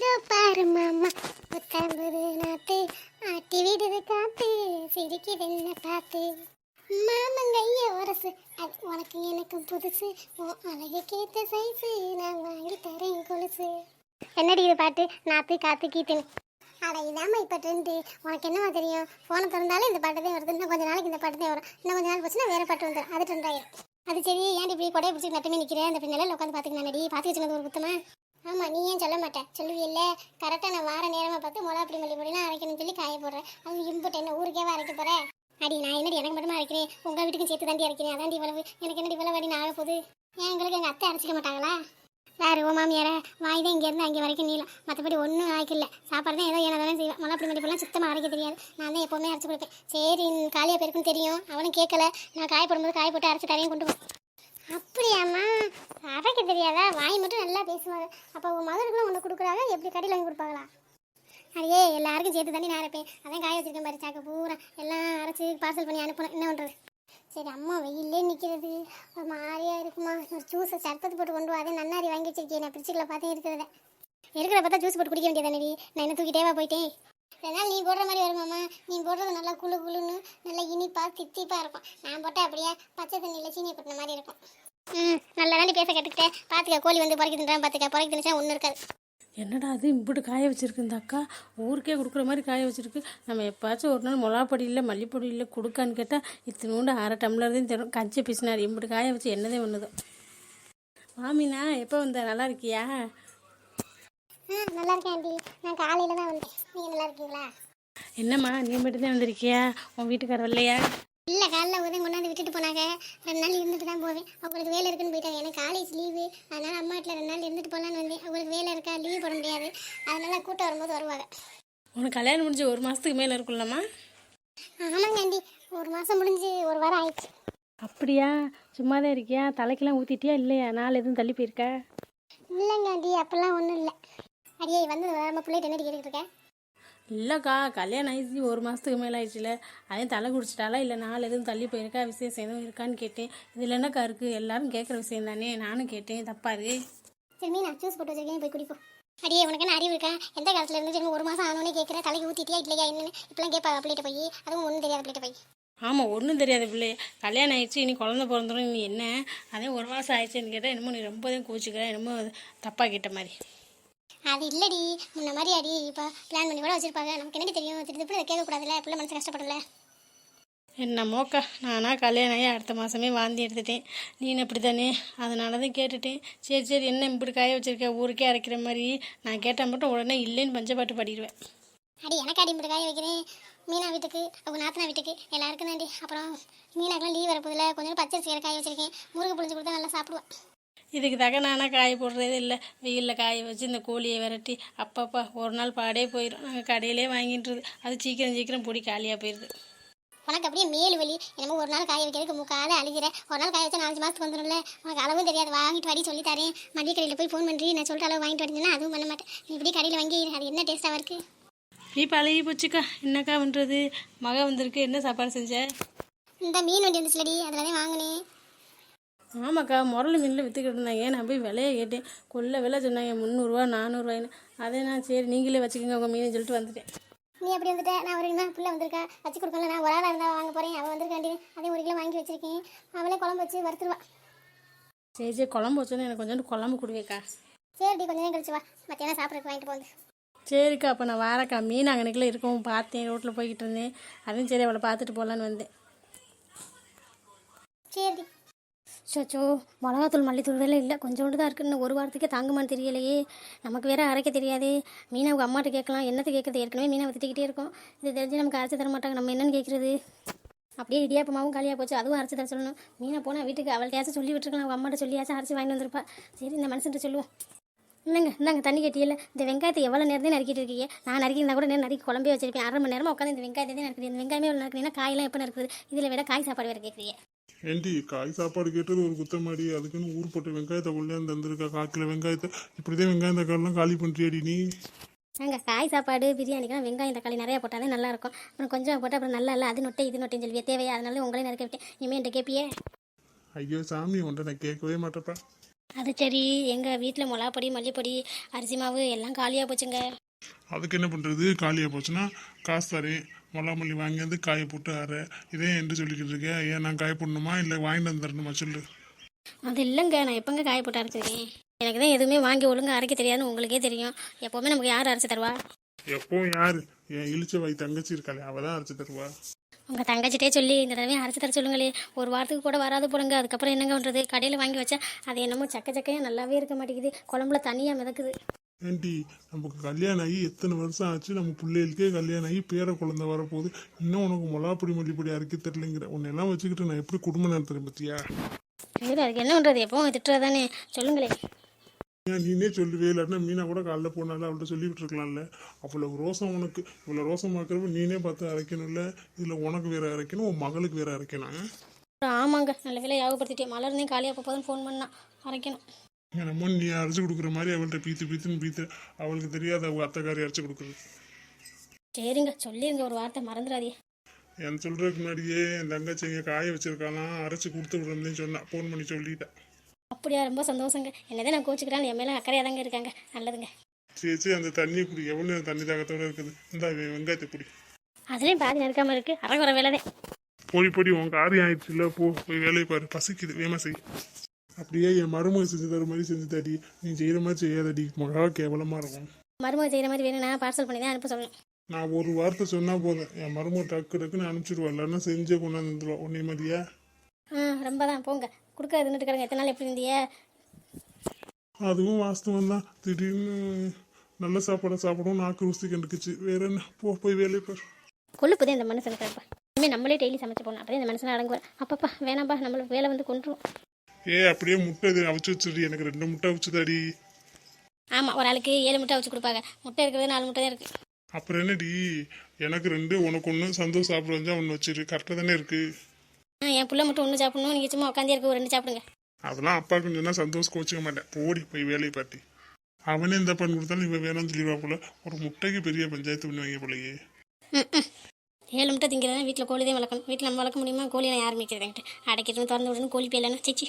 இதோ பாரு மாமா. புத்தம்புது நாத்து ஆட்டி விடுது காத்து சிரிக்குது என்ன பார்த்து மாமங்கைய உரசு அது உனக்கு எனக்கும் புதுசு. உன் அழகு கேட்ட சைஸு நான் வாங்கி தரேன் கொலுசு. என்னடி இது பாட்டு? நாத்து காத்து கீத்துன்னு. அட இதாம்மா இப்போ ட்ரெண்டு உனக்கு என்னவா தெரியும்? ஃபோனை திறந்தாலும் இந்த பாட்டு தான் வருது. இன்னும் கொஞ்ச நாளைக்கு இந்த பாட்டு தான் வரும். இன்னும் கொஞ்ச நாள் போச்சுன்னா வேற பாட்டு வந்துடும் அது ட்ரெண்ட் ஆயிரும். அது சரி ஏன் இப்படி கொடையை பிடிச்சி நட்டுமே நிற்கிறேன் அந்த பின்னால உட்காந்து பார்த்துக்கலாம்டி பார்த்து வச்சுக்கிறது ஒரு குத்தமா? ஆமாம் நீ ஏன் சொல்ல மாட்டேன் சொல்லுவியில்ல. கரெக்டாக நான் வார நேரமாக பார்த்து மொளா அப்படி மல்லி பொடிலாம் அரைக்கணும்னு சொல்லி காய போடுறேன். அது இம்புட்டு என்ன ஊருக்கேவா அரைக்க போகிறேன் அடி நான் என்னடி எனக்கு மட்டுமா அரைக்கிறேன்? உங்கள் வீட்டுக்கும் சேர்த்து தாண்டி அரைக்கிறேன். அதாண்டி இவ்வளவு எனக்கு என்னடி இவ்வளவு அடி நான் ஆக போகுது? ஏன் எங்களுக்கு எங்கள் அத்தை அரைச்சிக்க மாட்டாங்களா? வேறு ஓ மாமியார வாய் தான் இங்கேருந்து அங்கே வரைக்கும் நீளம். மற்றபடி ஒன்றும் ஆகிக்கல சாப்பாடு தான் ஏதோ ஏனதான் செய்வேன் மிளகா அப்படி மல்லி சுத்தமாக அரைக்க தெரியாது. நான் தான் எப்போவுமே அரைச்சி கொடுப்பேன். சரி காலியாக பேருக்குன்னு தெரியும். அவனும் கேட்கல. நான் காய போடும்போது காய போட்டு அரைச்சி தரையும் கொண்டு போ அப்படியாம்மா அரைக்க தெரியாதா வாய் மட்டும் நல்லா பேசுவாங்க. அப்போ உன் மகனுக்குலாம் ஒன்று கொடுக்குறாங்க எப்படி கடையில் வாங்கி கொடுப்பாங்களா? அடியே எல்லாருக்கும் சேர்த்து தண்ணி நான் அரைப்பேன். அதான் காய வச்சிருக்கேன் பாரு சாக்க பூரா. எல்லாம் அரைச்சி பார்சல் பண்ணி அனுப்பணும் என்ன பண்ணுறது சரி அம்மா வெயிலே நிற்கிறது ஒரு மாதிரியா இருக்குமா? ஒரு ஜூஸை சர்பத்து போட்டு கொண்டு வா நன்னாரி வாங்கி வச்சிருக்கேன். நான் பிரிச்சுக்கல பார்த்தேன் இருக்கிறத இருக்கிற பார்த்தா ஜூஸ் போட்டு குடிக்க வேண்டியதானடி நான் என்ன தூக்கிட்டேவா போயிட்டேன். அதனால் நீ போடுற மாதிரி வருமாம்மா நீ போடுறது நல்லா குழு குழுன்னு நல்லா இனிப்பாக தித்திப்பாக இருக்கும். நான் போட்டால் அப்படியே பச்சை தண்ணியில் சீனி போட்டின மாதிரி இருக்கும். ம் நல்லா தாண்டி பேச கற்றுக்கிட்டேன் பார்த்துக்க கோழி வந்து பொறைக்கு தின்றான் பார்த்துக்க பொறைக்கு திணிச்சா ஒன்றும் இருக்காது. என்னடா அது? இப்படி காய வச்சிருக்கு இந்த அக்கா. ஊருக்கே கொடுக்குற மாதிரி காய வச்சிருக்கு. நம்ம எப்பாச்சும் ஒரு நாள் மிளகாப்பொடி இல்லை மல்லிப்பொடி இல்லை கொடுக்கான்னு கேட்டால் இத்தினோண்டு அரை டம்ளர் தான் தரும். கஞ்சி பிசினார். இப்படி காய வச்சு என்னதே பண்ணுதோ மாமினா எப்போ வந்த? நல்லா இருக்கியா? நல்லா இருக்கேன் ஆண்டி. நான் காலையில் தான் வந்தேன். நீங்கள் நல்லா இருக்கீங்களா? என்னம்மா நீ மட்டும்தான் வந்திருக்கியா? உன் வீட்டுக்கார வரலையா? இல்லை காலைல உதவி கொண்டாந்து விட்டுட்டு போனாங்க. ரெண்டு நாள் இருந்துட்டு தான் போவேன். அவங்களுக்கு வேலை இருக்குன்னு போயிட்டாங்க. எனக்கு காலேஜ் லீவு அதனால் அம்மா வீட்டில் ரெண்டு நாள் இருந்துட்டு போகலான்னு வந்தேன். அவங்களுக்கு வேலை இருக்கா லீவ் போட முடியாது. அதனால் கூட்டம் வரும்போது வருவாங்க. உனக்கு கல்யாணம் முடிஞ்சு ஒரு மாதத்துக்கு மேலே இருக்குல்லம்மா ஆமாங்க ஆண்டி. ஒரு மாதம் முடிஞ்சு ஒரு வாரம் ஆயிடுச்சு. அப்படியா? சும்மா தான் இருக்கியா? தலைக்கெல்லாம் ஊற்றிட்டியா இல்லையா? நாள் எதுவும் தள்ளி போயிருக்கா? இல்லைங்க ஆண்டி அப்போல்லாம் ஒன்றும் இல்லை. அடியே வந்து நம்ம பிள்ளைகிட்ட என்ன கேட்டுக்கிட்டு இருக்கேன் இல்லைக்கா கல்யாணம் ஆயிடுச்சு ஒரு மாதத்துக்கு மேலே ஆயிடுச்சுல. அதையும் தலை குடிச்சிட்டாலா இல்லை நாள் எதுவும் தள்ளி போயிருக்கா? விசேஷம் எதுவும் இருக்கான்னு கேட்டேன். இதில் என்னக்கா இருக்குது எல்லாரும் கேட்குற விஷயம் தானே. நானும் கேட்டேன். தப்பாரு சரி மீனா ஜூஸ் போட்டு வச்சிருக்கேன். போய் குடிப்போம் அடியே உனக்கு என்ன அறிவு இருக்கா? எந்த காலத்துல இருந்து திரும்ப ஒரு மாதம் ஆனோடனே கேட்குற தலைக்கு ஊற்றிட்டியா இல்லையா என்னன்னு? இப்பெல்லாம் கேட்பாங்க பிள்ளைகிட்ட போய்? அதுவும் ஒன்றும் தெரியாத பிள்ளைகிட்ட போய். ஆமாம் ஒன்றும் தெரியாது பிள்ளை. கல்யாணம் ஆயிடுச்சு இனி குழந்த பிறந்துடும் நீ என்ன? அதே ஒரு மாதம் ஆயிடுச்சுன்னு கேட்டால் என்னமோ நீ ரொம்ப தான் கோச்சிக்கிற என்னமோ தப்பாக கேட்ட மாதிரி. அது இல்லடி. முன்ன மாதிரி அடி இப்போ பிளான் பண்ணி கூட வச்சிருப்பாங்க. நமக்கு என்னடி தெரியும்? திருப்பி திருப்பி கேட்கக்கூடாதுல்ல பிள்ளை மனசு கஷ்டப்படல. என்னமோக்கா நானா கல்யாணம் ஆகி அடுத்த மாதமே வாந்தி எடுத்துட்டேன். நீனு அப்படி தானே அதனால தான் கேட்டுட்டேன். சரி சரி என்ன இப்படி காய வச்சிருக்க? ஊருக்கே அரைக்கிற மாதிரி நான் கேட்டால் மட்டும் உடனே இல்லைன்னு பஞ்சப்பாட்டு பாடிடுவேன். அடி எனக்கு அடி இப்படி காய வைக்கிறேன். மீனா வீட்டுக்கு அவங்க நாத்தனா வீட்டுக்கு எல்லாருக்கும் தாண்டி அப்புறம் மீனாக்கெல்லாம் லீவ் வரப்போதில்ல கொஞ்சம் பச்சரிசி காய வச்சிருக்கேன். முருகை புளிஞ்சு கொடுத்தா நல்லா சாப்பிடுவேன். இதுக்கு தக்க நானா காய போடுறதே இல்லை. வெயிலில் காய வச்சு இந்த கோழியை விரட்டி அப்பப்பா ஒரு நாள் பாடே போயிடும் நாங்கள் கடையிலே வாங்கிட்டுருது அது சீக்கிரம் சீக்கிரம் பொடி காலியாக போயிடுது உனக்கு அப்படியே மேல் வலி. என்னமோ ஒரு நாள் காய வைக்கிறதுக்கு முக்கால அழுகிற. ஒரு நாள் காய வச்சா நாலஞ்சு மாதத்துக்கு வந்துடும்ல உனக்கு அளவும் தெரியாது. வாங்கிட்டு வாடி சொல்லி தரேன். மதிய கடையில் போய் ஃபோன் பண்ணுறி நான் சொல்லிட்டு அளவு வாங்கிட்டு வரீங்கன்னா அதுவும் பண்ண மாட்டேன். நீ இப்படி கடையில் வாங்கி அது என்ன டேஸ்ட்டாக இருக்கு? இப்படி பழகி போச்சுக்கா. என்னக்கா பண்ணுறது மக வந்திருக்கு. என்ன சாப்பாடு செஞ்ச? இந்த மீன் வண்டி வந்துச்சுலடி. அதில் தான் வாங்கினேன். ஆமாக்கா முரல் மீனில் விற்றுக்கிட்டு இருந்தாங்க நான் போய் விலையை கேட்டேன். கொல்ல விலை சொன்னாங்க முந்நூறுரூவா நானூறுரூவாயின்னு அதே நான் சரி நீங்களே வச்சுக்கோங்க உங்கள் மீன் சொல்லிட்டு வந்துட்டேன். நீ அப்படி வந்துட்ட? நான் ஒரு கிலோ பிள்ளை வந்திருக்கா. வச்சு கொடுக்கல நான் ஒரு ஆளாக இருந்தால் வாங்க போகிறேன் அவள் வந்திருக்காண்டி அதே ஒரு கிலோ வாங்கி வச்சிருக்கேன். அவளே குழம்பு வச்சு வறுத்துருவா. சரி சரி குழம்பு வச்சோன்னே எனக்கு கொஞ்சோண்டு குழம்பு கொடுவேக்கா சரிடி கொஞ்ச நேரம் கழிச்சு வா. மத்தியானம் சாப்பிட்றதுக்கு வாங்கிட்டு போகுது. சரிக்கா அப்போ நான் வாரக்கா. மீன் அங்கனைக்குள்ள இருக்கவும் பார்த்தேன் ரோட்டில் போய்கிட்டு இருந்தேன். அதையும் சரி அவளை பார்த்துட்டு போகலான்னு வந்தேன். சரிடி சோச்சோ மிளகாத்தூள் மல்லித்தூள் வேலை இல்லை கொஞ்சோண்டு தான் இருக்குது இன்னும் ஒரு வாரத்துக்கே தாங்குமான்னு தெரியலையே. நமக்கு வேற அரைக்க தெரியாது. மீனாவுக்கு அம்மாட்ட கேட்கலாம். என்னத்தை கேட்கறது? ஏற்கனவே மீனை திட்டிக்கிட்டே இருக்கோம். இது தெரிஞ்சு நமக்கு அரைச்சி தர மாட்டாங்க. நம்ம என்னன்னு கேட்குறது? அப்படியே இடியாப்பமாவும் காலியாக போச்சு. அதுவும் அரைச்சி தர சொல்லணும். மீனை போனால் வீட்டுக்கு அவள்கிட்டயாச்சும் சொல்லி விட்டுருக்கலாம். அவங்க அம்மாட்ட சொல்லியாச்சும் அரைச்சி வாங்கி வந்திருப்பா. சரி இந்த மனுஷன்ட்ட சொல்லுவோம். இல்லைங்க இந்தாங்க தண்ணி கட்டியில் இந்த வெங்காயத்தை எவ்வளோ நேரத்தையும் நறுக்கிட்டு இருக்கீங்க? நான் நறுக்கிருந்தா கூட நேரம் நறுக்கி குழம்பே வச்சிருப்பேன். அரை மணி நேரமாக உட்காந்து இந்த வெங்காயத்தை தான் நறுக்குது. இந்த வெங்காயமே எவ்வளோ நறுக்குறீங்கன்னா காயெல்லாம் எப்போ நறுக்குது? இதில் விட காய் சாப்பாடு வேறு கேட்குறீங்க ஏண்டி காய் சாப்பாடு கேட்டது ஒரு குத்தமாடி அதுக்குன்னு ஊர் போட்ட வெங்காயத்தை கொள்ளையாந்து தந்திருக்கா கால் கிலோ வெங்காயத்தை. இப்படிதான் வெங்காயம் தக்காளிலாம் காலி பண்ணுறியாடி நீ. நாங்கள் காய் சாப்பாடு பிரியாணிக்கெல்லாம் வெங்காயம் தக்காளி நிறையா போட்டால் தான் நல்லாயிருக்கும். அப்புறம் கொஞ்சம் போட்டால் அப்புறம் நல்லா இல்லை அது நொட்டை இது நொட்டைன்னு சொல்லி தேவையா? அதனால உங்களே நறுக்க விட்டேன். இனிமேல் என்கிட்ட கேட்பியே ஐயோ சாமி உன்ட்ட நான் கேட்கவே மாட்டேப்பா அது சரி எங்கள் வீட்டில் மிளகாப்பொடி மல்லிப்பொடி அரிசி மாவு எல்லாம் காலியாக போச்சுங்க. அதுக்கு என்ன பண்ணுறது காலியாக போச்சுன்னா காசு தரேன். மிளகா மல்லி வாங்கி வந்து காய போட்டு அரை. இதே என்று சொல்லிக்கிட்டு இருக்கேன் ஏன் நான் காய போடணுமா? இல்லை வாங்கிட்டு வந்து தரணுமா? சொல்லு. அது இல்லைங்க. நான் எப்போங்க காய போட்டு அரைச்சிருக்கேன் எனக்கு தான் எதுவுமே வாங்கி ஒழுங்கா அரைக்க தெரியாதுன்னு உங்களுக்கே தெரியும். எப்போவுமே நமக்கு யார் அரைச்சி தருவா? எப்பவும் யாரு? என் இழிச்ச வை தங்கச்சி இருக்காளே அவள் தான் அரைச்சி தருவா. உங்கள் தங்கச்சிட்டே சொல்லி இந்த தடவை அரைச்சி தர சொல்லுங்களே. ஒரு வாரத்துக்கு கூட வராது போடுங்க அதுக்கப்புறம் என்னங்க பண்ணுறது கடையில் வாங்கி வச்சா அது என்னமோ சக்க சக்கையாக நல்லாவே இருக்க மாட்டேங்குது. குழம்புல தனியாக மிதக்குது. ஏன்டி நமக்கு கல்யாணம் ஆகி எத்தனை வருஷம் ஆச்சு? நம்ம பிள்ளைகளுக்கே கல்யாணம் ஆகி பேர குழந்தை வரப்போகுது. இன்னும் உனக்கு மிளகாப்பொடி மல்லிப்பொடி அரைக்க தெரியலங்கிற. உன்னெல்லாம் வச்சுக்கிட்டு நான் எப்படி குடும்பம் நடத்துறேன் பத்தியா? சரி அதுக்கு என்ன பண்ணுறது எப்பவும் திட்டுறதானே? சொல்லுங்களே. ஏன் நீனே சொல்லுவே இல்லாட்டினா மீனா கூட காலைல போனால அவள்கிட்ட சொல்லி விட்டுருக்கலாம்ல அவ்வளவு ரோசம் உனக்கு. இவ்வளோ ரோசம் பார்க்குறப்ப நீனே பார்த்து அரைக்கணும்ல. இதில் உனக்கு வேற அரைக்கணும் உன் மகளுக்கு வேற அரைக்கணும். ஆமாங்க நல்ல வேலை ஞாபகப்படுத்திட்டேன். மலர்னே காலியாக போதும் ஃபோன் பண்ணா. அரைக்கணும். என்னமோ நீ அரைச்சி கொடுக்குற மாதிரி அவள்கிட்ட பீத்து பீத்துன்னு பீத்து. அவளுக்கு தெரியாத அவங்க அத்தைக்காரி அரைச்சி கொடுக்குறது. சரிங்க சொல்லிருங்க ஒரு வார்த்தை மறந்துடாதீங்க. என் சொல்றதுக்கு முன்னாடியே என் தங்கச்சி இங்கே காய வச்சிருக்காலாம் அரைச்சி கொடுத்து விடுறேன்னு சொன்னா ஃபோன் பண்ணி சொல்லிட்டேன் அப்படியா ரொம்ப சந்தோஷங்க. என்னதான் நான் கோச்சிக்கிறான் என் மேலே அக்கறையாக தாங்க இருக்காங்க. நல்லதுங்க. சரி சரி அந்த தண்ணியை குடி எவ்வளோ நேரம் தண்ணி தாகத்தோட இருக்குது? இந்த வெங்காயத்தை குடி. அதுலேயும் பாதி நறுக்காமல் இருக்குது அரைக்குற வேலை தான். பொடி பொடி உன் காரியம் ஆயிடுச்சுல போ போய் வேலையை பாரு பசிக்குது வேமா செய். அப்படியே என் மருமக செஞ்சு தர மாதிரி செஞ்சு தடி. நீ செய்யற மாதிரி செய்யாதடி. மகா கேவலமா இருக்கும். மருமக செய்கிற மாதிரி வேணும்னா பார்சல் பண்ணி தான் அனுப்ப சொல்லணும் நான் ஒரு வார்த்தை சொன்னா போதும். என் மருமக டக்கு டக்குன்னு அனுப்பிச்சிடுவா இல்லைன்னா செஞ்சே கொண்டாந்து வந்துடுவா உன்னை மாதிரியா? ஆ ரொம்ப தான் போங்க. கொடுக்க இருந்துட்டு கிடங்க எத்தனை நாள் எப்படி இருந்தியே அதுவும் வாஸ்தவம் தான். திடீர்னு நல்ல சாப்பாடை சாப்பிடவும் நாக்கு ருசி கண்டுக்குச்சு. வேற என்ன? போ போய் வேலையை பாரு. கொழுப்புதே இந்த மனுஷனுக்கு இனிமேல் நம்மளே டெய்லி சமைச்சு போகணும் அப்படியே இந்த மனுஷனை அடங்குவார் அப்பப்பா வேணாம்பா. நம்மளுக்கு வேலை வந்து கொண்டுரும் ஏ அப்படியே முட்டை இது அவிச்சு வச்சிருடி எனக்கு ரெண்டு முட்டை அவிச்சு தடி ஆமாம் ஒரு ஆளுக்கு ஏழு முட்டை வச்சு கொடுப்பாங்க. முட்டை இருக்கிறது நாலு முட்டை தான் இருக்குது அப்புறம் என்னடி? எனக்கு ரெண்டு உனக்கு ஒன்று சந்தோஷம் சாப்பிட வந்தா ஒன்று வச்சிரு. கரெக்டாக தானே இருக்கு. என் புள்ள மட்டும் ஒன்று சாப்பிடணும். நீங்கள் சும்மா உட்காந்தே இருக்க ரெண்டு சாப்பிடுங்க. அதெல்லாம் அப்பாவுக்கு சொன்னா சந்தோஷம் கோச்சிக்க மாட்டேன். போடி போய் வேலையை பார்ட்டி அவனே இந்த பண்ணி கொடுத்தாலும் இவன் வேணும்னு சொல்லிடுவா போல. ஒரு முட்டைக்கு பெரிய பஞ்சாயத்து பண்ணுவாங்க போலயே. ஏழு முட்டை திங்கிறதா வீட்டில் கோழி தான் வளர்க்கணும். வீட்டில் நம்ம வளர்க்க முடியுமா? கோழி நான் யார் மிக்கிறதுன்ட்டு அடைக்கிறதுன்னு திறந்து விடணும் கோழி பேலன்னு சிச்சி